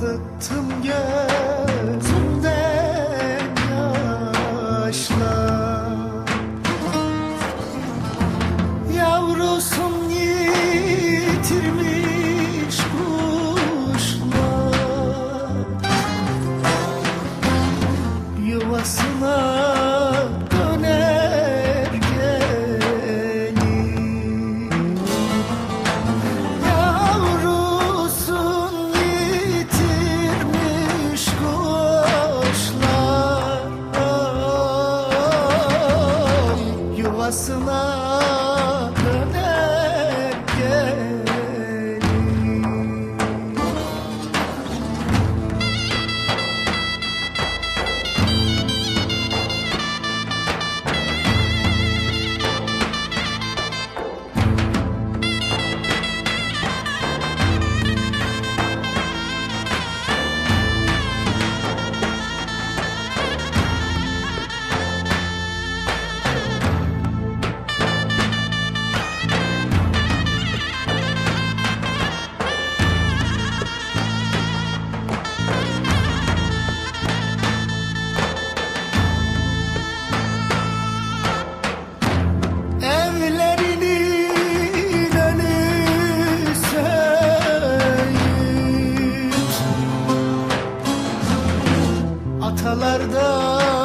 akıttım gel. Atalardan